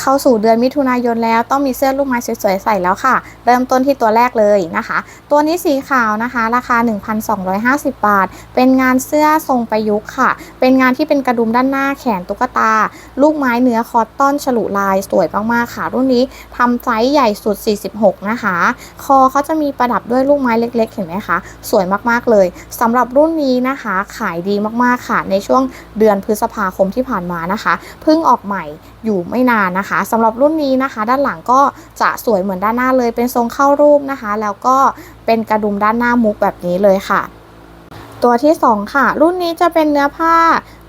เข้าสู่เดือนมิถุนายนแล้วต้องมีเสื้อลูกไม้สวยๆใส่แล้วค่ะ เริ่มต้นที่ตัวแรกเลยนะคะ ตัวนี้สีขาวนะคะ ราคา 1,250 บาท เป็นงานเสื้อทรงประยุกต์ค่ะ เป็นงานที่เป็นกระดุมด้านหน้าแขนตุ๊กตา ลูกไม้เนื้อคอตตอนฉลุลายสวยมากๆค่ะ รุ่นนี้ทำไซส์ใหญ่สุด 46 นะคะ คอเขาจะมีประดับด้วยลูกไม้เล็ก ๆ เห็นไหมคะ สวยมากๆเลยสำหรับรุ่นนี้นะคะ ขายดีมากๆค่ะ ในช่วงเดือนพฤษภาคมที่ผ่านมานะคะ เพิ่งออกใหม่อยู่ไม่นานนะคะสำหรับรุ่นนี้นะคะ ด้านหลังก็จะสวยเหมือนด้านหน้าเลยเป็นทรงเข้ารูปนะคะ แล้วก็เป็นกระดุมด้านหน้ามุกแบบนี้เลยค่ะ ตัวที่ 2 ค่ะ รุ่นนี้จะเป็นเนื้อผ้า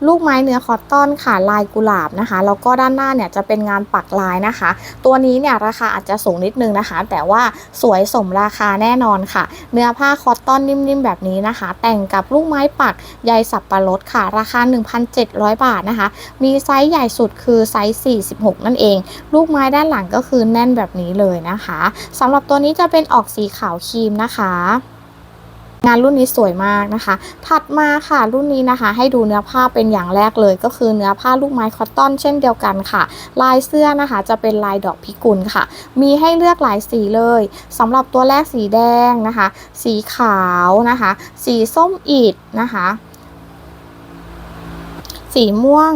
ลูกไม้เนื้อคอตตอนค่ะลายกุหลาบนะคะแล้วก็ด้านหน้าเนี่ยจะเป็นงานปักลายนะคะ ตัวนี้เนี่ยราคาอาจจะสูงนิดนึงนะคะ แต่ว่าสวยสมราคาแน่นอนค่ะ เนื้อผ้าคอตตอนนิ่มๆแบบนี้นะคะ แต่งกับลูกไม้ปักใยสับปะรดค่ะ ราคา 1,700 บาทนะคะ มีไซส์ใหญ่สุดคือไซส์ 46 นั่นเอง ลูกไม้ด้านหลังก็คือแน่นแบบนี้เลยนะคะสำหรับตัวนี้จะเป็นออกสีขาวครีมนะคะ งานรุ่นนี้สวยมากนะคะ ถัดมาค่ะรุ่นนี้นะคะ ให้ดูเนื้อผ้าเป็นอย่างแรกเลย ก็คือเนื้อผ้าลูกไม้คอตตอนเช่นเดียวกันค่ะ ลายเสื้อนะคะ จะเป็นลายดอกพิกุลค่ะ มีให้เลือกหลายสีเลยสำหรับตัวแรกสีแดงนะคะ สีขาวนะคะ สีส้มอิดนะคะ สีม่วง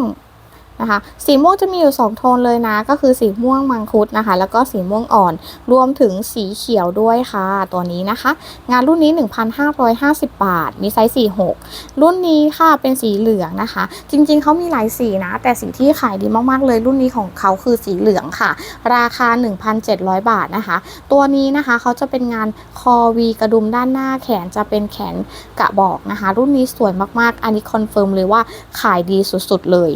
นะคะ สีม่วงจะมีอยู่ 2 โทนเลยนะ ก็คือสีม่วงมังคุดนะคะ แล้วก็สีม่วงอ่อน รวมถึงสีเขียวด้วยค่ะ ตัวนี้นะคะ งานรุ่นนี้ 1,550 บาท มีไซส์ 46 รุ่นนี้ค่ะ เป็นสีเหลืองนะคะ จริงๆ เขามีหลายสีนะ แต่สีที่ขายดีมากๆ เลย รุ่นนี้ของเขาคือสีเหลืองค่ะ ราคา 1,700 บาทนะคะ ตัวนี้นะคะเขาจะเป็นงานคอวีกระดุมด้านหน้าแขนจะเป็นแขนกระบอกนะคะ รุ่นนี้สวยมากๆ อันนี้คอนเฟิร์มเลยว่าขายดีสุดๆเลย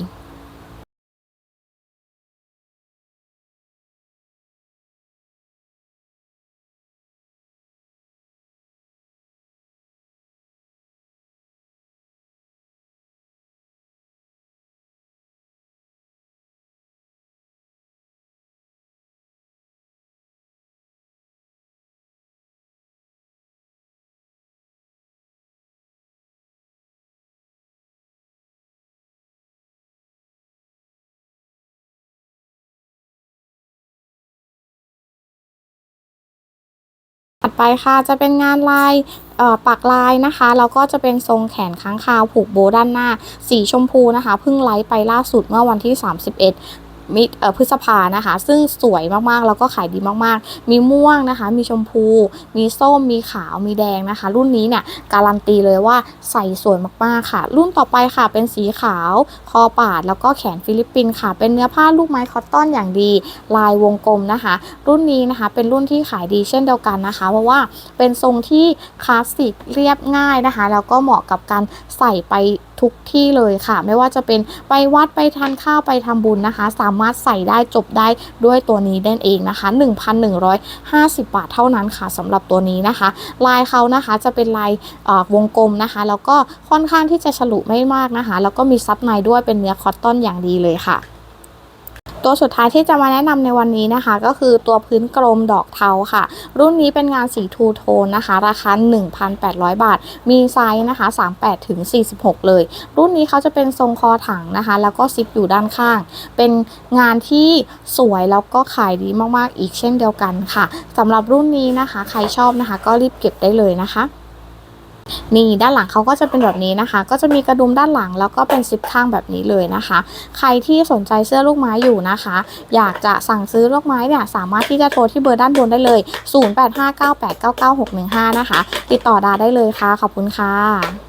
ไปค่ะจะเป็นงานลายปักลายนะคะแล้วก็จะเป็นทรงแขนค้างคาวผูกโบด้านหน้า สีชมพูนะคะเพิ่งไลฟ์ไปล่าสุดเมื่อวันที่ 31 มิเอ่อพฤษภานะคะ ซึ่งสวยมากๆ แล้วก็ขายดีมากๆ มีม่วงนะคะ มีชมพู มีส้ม มีขาว มีแดงนะคะ รุ่นนี้เนี่ยการันตีเลยว่าใส่สวยมากๆค่ะ รุ่นต่อไปค่ะเป็นสีขาว คอปาด แล้วก็แขนฟิลิปปินส์ค่ะ เป็นเนื้อผ้าลูกไม้คอตตอนอย่างดี ลายวงกลมนะคะ รุ่นนี้นะคะ เป็นรุ่นที่ขายดีเช่นเดียวกันนะคะ เพราะว่าเป็นทรงที่คลาสสิกเรียบง่ายนะคะ แล้วก็เหมาะกับการใส่ไป ทุกที่เลยค่ะ ไม่ว่าจะเป็นไปวัดไปทานข้าวไปทำบุญนะคะ สามารถใส่ได้จบได้ด้วยตัวนี้ได้เองนะคะ 1,150 บาทเท่านั้นค่ะสำหรับตัวนี้นะคะ ลายเขานะคะจะเป็นลายวงกลมนะคะ แล้วก็ค่อนข้างที่จะฉลุไม่มากนะคะ แล้วก็มีซับในด้วยเป็นเนื้อคอตตอนอย่างดีเลยค่ะ ตัวสุดท้ายที่จะมาแนะนำในวันนี้นะคะ ก็คือตัวพื้นกลมดอกเทาค่ะ รุ่นนี้เป็นงานสีทูโทนนะคะ ราคา 1,800 บาท มีไซส์นะคะ 38ถึง46 เลย รุ่นนี้เขาจะเป็นทรงคอถังนะคะ แล้วก็ซิปอยู่ด้านข้าง เป็นงานที่สวยแล้วก็ขายดีมากๆอีกเช่นเดียวกันค่ะสำหรับรุ่นนี้นะคะ ใครชอบนะคะ ก็รีบเก็บได้เลยนะคะ นี่ด้านหลังเขาก็จะเป็นแบบนี้นะคะ ก็จะมีกระดุมด้านหลังแล้วก็เป็นซิปข้างแบบนี้เลยนะคะ ใครที่สนใจเสื้อลูกไม้อยู่นะคะ อยากจะสั่งซื้อลูกไม้เนี่ยสามารถที่จะโทรที่เบอร์ด้านบนได้เลย 0859899615 นะคะ ติดต่อดาได้เลยค่ะ ขอบคุณค่ะ